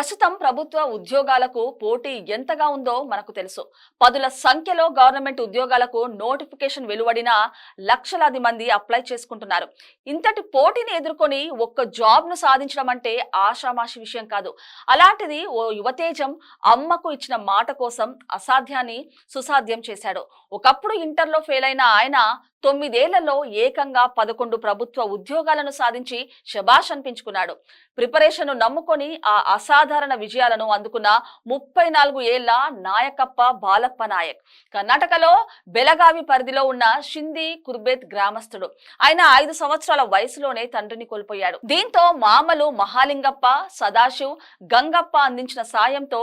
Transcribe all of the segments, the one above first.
ప్రస్తుతం ప్రభుత్వ ఉద్యోగాలకు పోటీ ఎంతగా ఉందో మనకు తెలుసు. పదుల సంఖ్యలో గవర్నమెంట్ ఉద్యోగాలకు నోటిఫికేషన్ వెలువడినా లక్షలాది మంది అప్లై చేసుకుంటున్నారు. ఇంతటి పోటీని ఎదుర్కొని ఒక్క జాబ్ను సాధించడం అంటే ఆషామాషి విషయం కాదు. అలాంటిది ఓ యువతేజం అమ్మకు ఇచ్చిన మాట కోసం అసాధ్యాన్ని సుసాధ్యం చేశాడు. ఒకప్పుడు ఇంటర్లో ఫెయిల్ అయిన ఆయన తొమ్మిదేళ్ళలో ఏకంగా పదకొండు ప్రభుత్వ ఉద్యోగాలను సాధించి శబాష్ అనిపించుకున్నాడు. ప్రిపరేషన్ను నమ్ముకొని ఆ అసాధారణ విజయాలను అందుకున్న ముప్పై నాలుగు ఏళ్ళ నాయకప్ప బాలప్ప నాయక్. కర్ణాటకలో బెలగావి పరిధిలో ఉన్న షింది కుర్బేత్ గ్రామస్తుడు ఆయన ఐదు సంవత్సరాల వయసులోనే తండ్రిని కోల్పోయాడు. దీంతో మామలు మహాలింగప్ప సదాశివ్ గంగప్ప అందించిన సాయంతో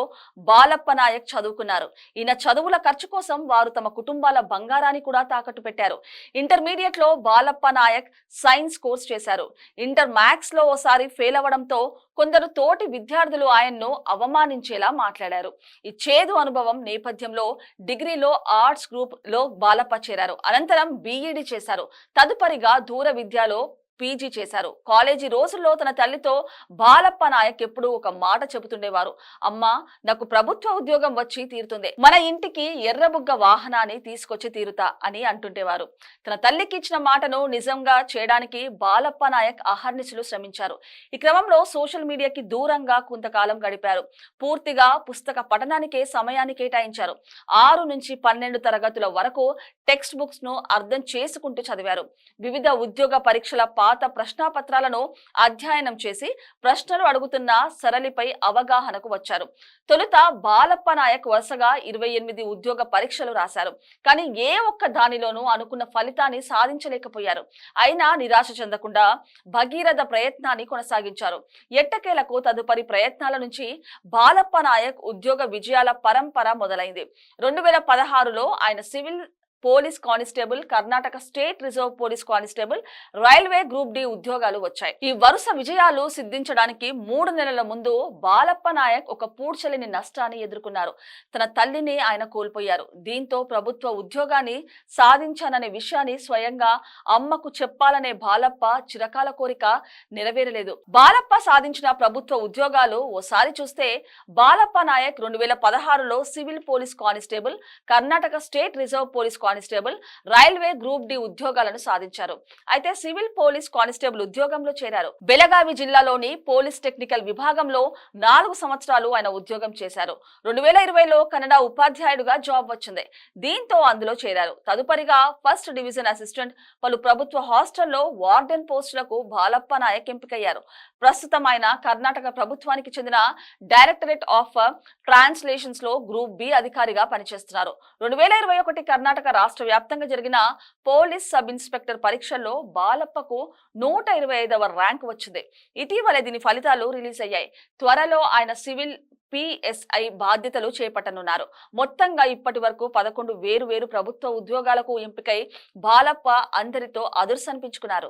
బాలప్ప నాయక్ చదువుకున్నారు. ఈయన చదువుల ఖర్చు కోసం వారు తమ కుటుంబాల బంగారాన్ని కూడా తాకట్టు పెట్టారు. ఇంటర్మీడియట్లో బాలప్ప నాయక్ సైన్స్ కోర్స్ చేశారు. ఇంటర్ మ్యాథ్స్లో ఓసారి ఫెయిల్ అవ్వడంతో కొందరు తోటి విద్యార్థులు ఆయన్ను అవమానించేలా మాట్లాడారు. ఈ చేదు అనుభవం నేపథ్యంలో డిగ్రీలో ఆర్ట్స్ గ్రూప్లో బాలప్ప చేరారు. అనంతరం బీఈడి చేశారు. తదుపరిగా దూర విద్యలో పీజీ చేశారు. కాలేజీ రోజుల్లో తన తల్లితో బాలప్ప నాయక్ ఎప్పుడు ఒక మాట చెబుతుండేవారు. అమ్మా నాకు ప్రభుత్వ ఉద్యోగం వచ్చి తీరుతుంది. మన ఇంటికి ఎర్రబుగ్గ వాహనాన్ని తీసుకొచ్చి తీరుతా అని అంటుండేవారు. తన తల్లికి ఇచ్చిన మాటను నిజంగా చేయడానికి బాలప్ప నాయక్ అహర్నిశలు శ్రమించారు. ఈ క్రమంలో సోషల్ మీడియాకి దూరంగా కొంతకాలం గడిపారు. పూర్తిగా పుస్తక పఠనానికే సమయాన్ని కేటాయించారు. ఆరు నుంచి పన్నెండు తరగతుల వరకు టెక్స్ట్ బుక్స్ను అర్థం చేసుకుంటూ చదివారు. వివిధ ఉద్యోగ పరీక్షల పాత ప్రశ్నాపత్రాలను అధ్యయనం చేసి ప్రశ్నలు అడుగుతున్న సరళిపై అవగాహనకు వచ్చారు. తొలుత బాలప్ప నాయక్ వరుసగా ఇరవై ఎనిమిది ఉద్యోగ పరీక్షలు రాశారు. కానీ ఏ ఒక్క దానిలోనూ అనుకున్న ఫలితాన్ని సాధించలేకపోయారు. అయినా నిరాశ చెందకుండా భగీరథ ప్రయత్నాన్ని కొనసాగించారు. ఎట్టకేలకు తదుపరి ప్రయత్నాల నుంచి బాలప్ప నాయక్ ఉద్యోగ విజయాల పరంపర మొదలైంది. రెండు వేల పదహారులో ఆయన civil police constable Karnataka state reserve police constable railway group D ఉద్యోగాలు వచ్చాయి. ఈ వరుస విజయాలు సిద్ధించడానికి మూడు నెలల ముందు బాలప్ప నాయక్ ఒక పూడ్చలేని నష్టాన్ని ఎదుర్కొన్నారు. తన తల్లిని ఆయన కోల్పోయారు. దీంతో ప్రభుత్వ ఉద్యోగాన్ని సాధించాననే విషయాన్ని స్వయంగా అమ్మకు చెప్పాలనే బాలప్ప చిరకాల కోరిక నెరవేరలేదు. బాలప్ప సాధించిన ప్రభుత్వ ఉద్యోగాలు ఓసారి చూస్తే బాలప్ప నాయక్ రెండు వేల పదహారులో civil police constable Karnataka state reserve police constable railway group D ఉద్యోగాలను సాధించారు. అయితే సివిల్ పోలీస్ కానిస్టేబుల్ ఉద్యోగంలో చేరారు. బెలగావి జిల్లాలోని పోలీస్ టెక్నికల్ విభాగంలో నాలుగు సంవత్సరాలు ఆయన ఉద్యోగం చేశారు. రెండు వేల ఇరవైలో కన్నడ ఉపాధ్యాయుడుగా జాబ్ వచ్చింది. దీంతో అందులో చేరారు. తదుపరిగా ఫస్ట్ డివిజన్ అసిస్టెంట్ పలు ప్రభుత్వ హాస్టల్లో వార్డెన్ పోస్టులకు బాలప్ప నాయక్ ఎంపికయ్యారు. ప్రస్తుతం ఆయన కర్ణాటక ప్రభుత్వానికి చెందిన డైరెక్టరేట్ ఆఫ్ ట్రాన్స్లేషన్స్లో గ్రూప్ బి అధికారిగా పనిచేస్తున్నారు. రెండు వేల ఇరవై ఒకటి కర్ణాటక రాష్ట్ర వ్యాప్తంగా జరిగిన పోలీస్ సబ్ ఇన్స్పెక్టర్ పరీక్షల్లో బాలప్పకు నూట ఇరవై ఐదవ ర్యాంక్ వచ్చింది. ఇటీవలే దీని ఫలితాలు రిలీజ్ అయ్యాయి. త్వరలో ఆయన సివిల్ పిఎస్ఐ బాధ్యతలు చేపట్టనున్నారు. మొత్తంగా ఇప్పటి వరకు పదకొండు వేరు వేరు ప్రభుత్వ ఉద్యోగాలకు ఎంపికై బాలప్ప అందరితో అదుర్సనిపించుకున్నారు